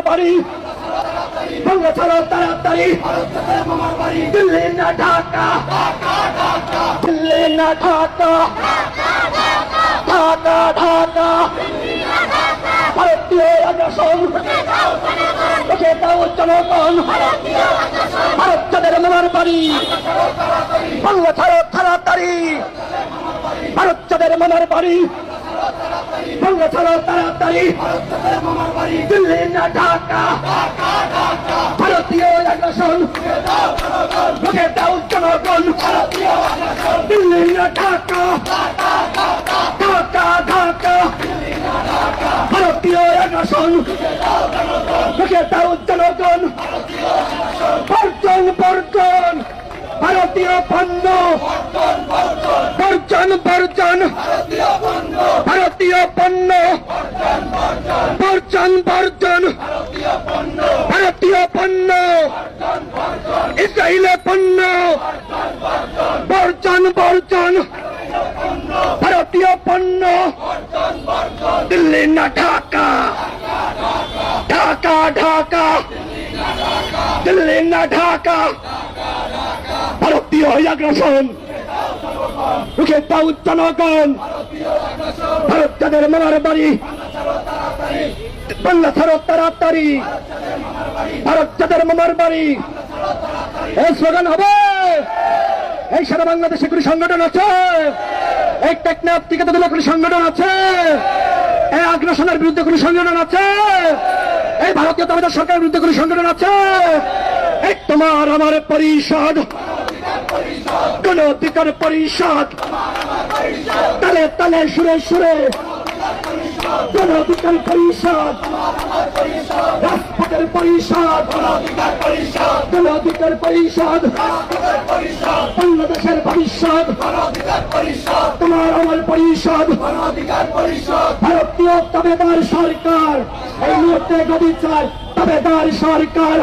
মামার বাড়ি। বাংলা ছাড়ো তাড়াতাড়ি। দিল্লি না ঢাকা। দিল্লি না ঢাকা। ঢাকা ঢাকা। ভারতীয় আগ্রাসন তোকে দাও জনগণ। ভারত তাদের মামার বাড়ি বাংলা ছাড়ো তাড়াতাড়ি। ভারত তাদের মামার বাড়ি বাংলা ছাড়ো তাড়াতাড়ি। দিল্লি না ঢাকা ভারতীয় আগ্রাসন তোকে দাও জনগণ। দিল্লি না ঢাকা। ঢাকা ঢাকা। ভারতীয় আগ্রাসন তোকে দাও জনগণ। বর্জন বর্জন। ভারতীয় পণ্য। বর্জন বর্জন ভারতীয় পণ্য বর্জন বর্জন ভারতীয় পণ্য ইসরায়েলের পণ্য বর্জন বর্জন ভারতীয় পণ্য দিল্লি না ঢাকা ঢাকা ঢাকা দিল্লি না ঢাকা ভারতীয় আগ্রাসন রুখে দাও জনগণ। ভারত তাদের মামার বাড়ি, বাংলা ছাড়ো তাড়াতাড়ি। ভারত তাদের মামার বাড়ি, এই স্লোগান হবে। এই সারা বাংলাদেশে কোনো সংগঠন আছে? এই টেকনাফ থেকে তাদের কোনো সংগঠন আছে? এই আগ্রাসনের বিরুদ্ধে কোনো সংগঠন আছে? এই ভারতীয় তামিদার সরকারের বিরুদ্ধে কোনো সংগঠন আছে? এই তোমার আমার পরিষদ কোন অধিকার পরিষদ। তালে তালে সুরে সুরে। পরিষদ। পরিষদ। পরিষদ। বাংলাদেশের ভবিষ্যৎ। তোমার আমার পরিষদ। ভারতীয় তাবেদার সরকার। এই মুহূর্তে গদি চায় তাবেদার সরকার।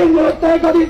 এই মুহূর্তে গদি